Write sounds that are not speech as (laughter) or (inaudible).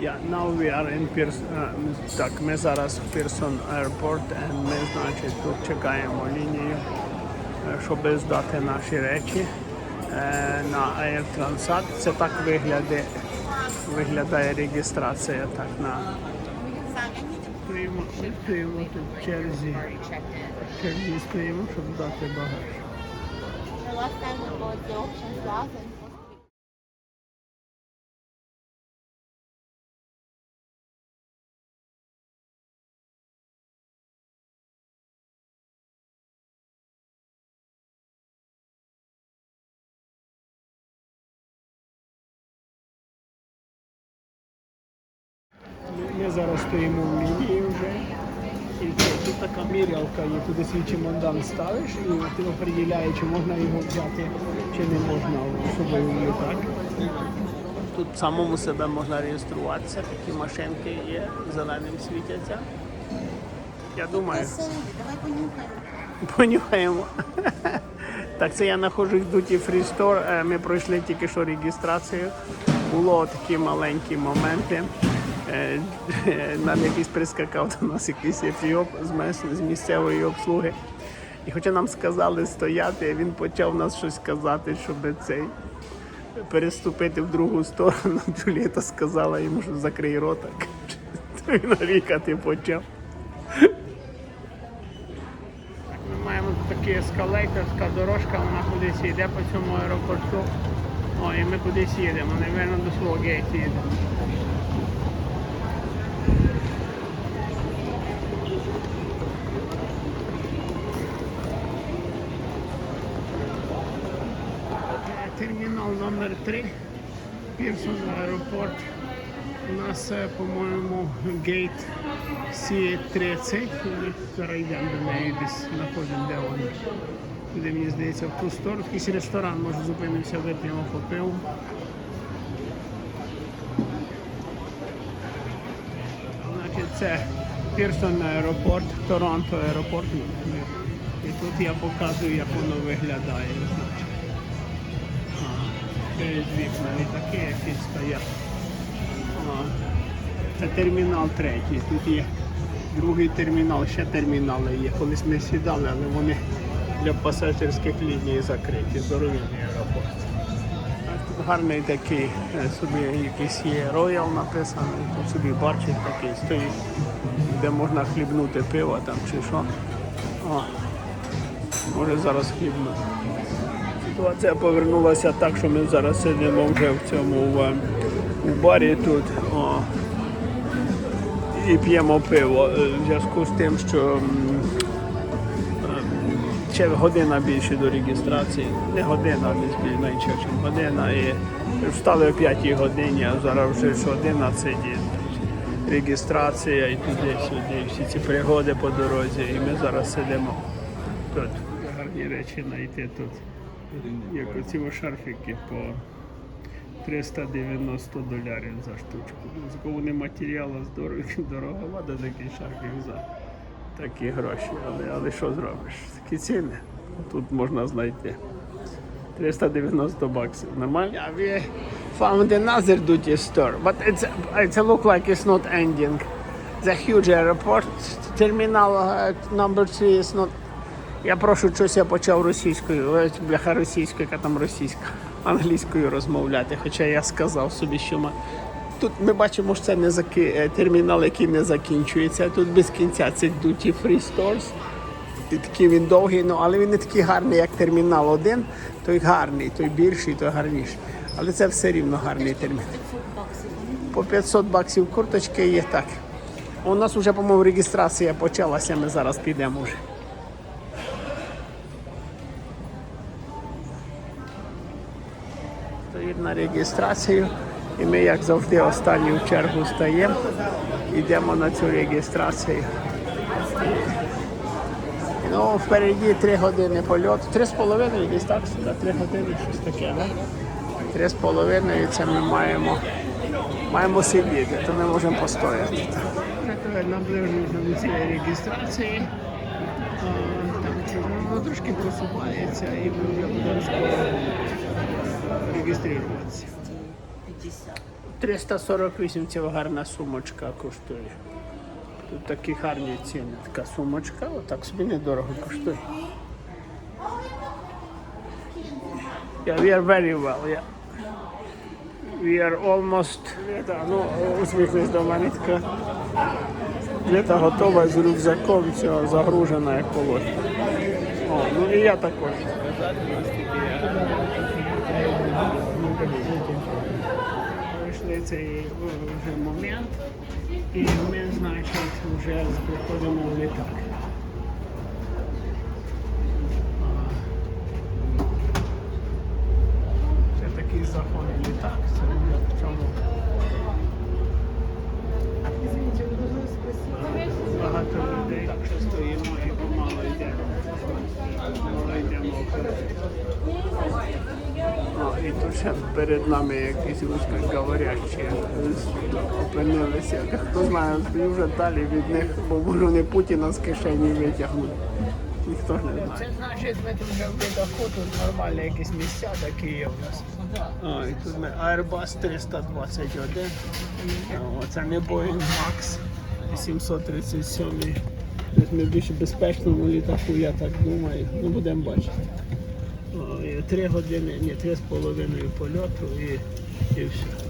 Yeah, now we are in Pearson. так, ми зараз в Pearson Airport, and ми, значить, тут чекаємо лінію, е, щоб здати наші речі е, на Air Transat. Це так виглядає, виглядає реєстрація так на стоїмо, стоїмо тут в черзі. В черзі щоб здати багаж. Ми, зараз стоїмо в лінії вже. І це, тут така мірялка є, туди свій чемодан ставиш і ти оприділяє, чи можна його взяти, чи не можна особливо літак. Тут самому себе можна реєструватися, такі машинки є, зеленим світяться. Я думаю, Давай понюхаем. понюхаємо. Так, це я знаходжусь в Duty Free Store. Е, Ми пройшли тільки що реєстрацію. Було такі маленькі моменти. Е, Нам якийсь прискакав до нас якийсь ефіоп з місцевої обслуги. І хоча нам сказали стояти, він почав нас щось казати, щоб цей переступити в другу сторону. (laughs) Джулієта сказала йому, що закрий рота. (laughs) Він рікати почав. Ми маємо такий ескалейторська дорожка, вона кудись йде по цьому аеропорту. О, і ми кудись їдемо, напевно, до свого гейту їдемо. 3 Пірсон аеропорт. У нас, е, по-моєму, гейт C30. Ми зараз йдемо до неї десь знаходимо, де вона. Туди, мені здається, в ту сторону. Якийсь ресторан, може, зупинимося, вип'ємо по пиву. Значить, це Пірсон аеропорт, Торонто аеропорт. І тут я показую, як воно виглядає. Через вікна літаки якісь стоять. Це термінал третій. Тут є другий термінал, ще термінали є. Колись ми сідали, але вони для пасажирських ліній закриті. Здоровий аеропорт. Тут гарний такий, е, собі якийсь є Royal написаний, тут собі барчик такий стоїть, де можна хлібнути пиво там чи що. О, може зараз хлібнути. Ситуація повернулася так, що ми зараз сидимо вже в цьому в, у барі тут о, і п'ємо пиво е, в зв'язку з тим, що е, ще година більше до реєстрації. Не година, десь менше, ніж година. І встали о 5 годині, а зараз вже 11 і реєстрація і туди-сюди, всі ці пригоди по дорозі. І ми зараз сидимо тут. Гарні речі знайти тут. Як оці шарфіки по 390 долярів за штучку. З вони матеріалу здорово, дороговато (laughs) такий шарфік за такі гроші. Але, але що зробиш? Такі ціни тут можна знайти. 390 баксів. Нормально? We found another duty store, but it's, it's look like it's not ending. A huge airport. Terminal uh, number 3 is not я прошу щось я почав російською, бляха російською, яка там російська, англійською розмовляти. Хоча я сказав собі, що ми... тут ми бачимо, що це не заки... е, термінал, який не закінчується. Тут без кінця це duty free stores. І такий він довгий, ну, але він не такий гарний, як термінал 1. Той гарний, той більший, той гарніший. Але це все рівно гарний термінал. По 500 баксів курточки є так. У нас вже, по-моєму, реєстрація почалася, ми зараз підемо вже. Стоїть на реєстрацію. І ми, як завжди, останні в чергу стаємо, йдемо на цю реєстрацію. Ну, впереді три години польоту. Три з половиною десь так, сюди, три години, щось таке, да? Три з половиною це ми маємо, маємо сидіти, то ми можемо постояти. Наближуємося до цієї реєстрації. Там що, воно трошки просувається і ми вже будемо скоро реєструватися. 348 ця гарна сумочка коштує. Тут такі гарні ціни. Така сумочка, отак собі недорого коштує. Yeah, we are very well, yeah. We are almost... Літа, ну, усміхнись до мене така. Літа готова з рюкзаком, все, загружена як положено. О, ну і я також. Пройшли цей вже момент, і ми, значить, вже приходимо в літак. Це такий заходить літак, це ми в цьому. Багато людей, так що стоїмо і помало йдемо. Помало йдемо вперед. Ще перед нами якісь русскоговорящі опинилися. Хто знає, вже далі від них, бо вони Путіна з кишені витягнути. Ніхто не знає. Це значить, ми тут вже в літаку, тут нормальні якісь місця такі є у нас. О, і тут ми Airbus 321. О, Це не Boeing Max 737. Тобто ми більш безпечному літаку, я так думаю. Ну, будемо бачити. Три години, ні, три з половиною польоту і, і все.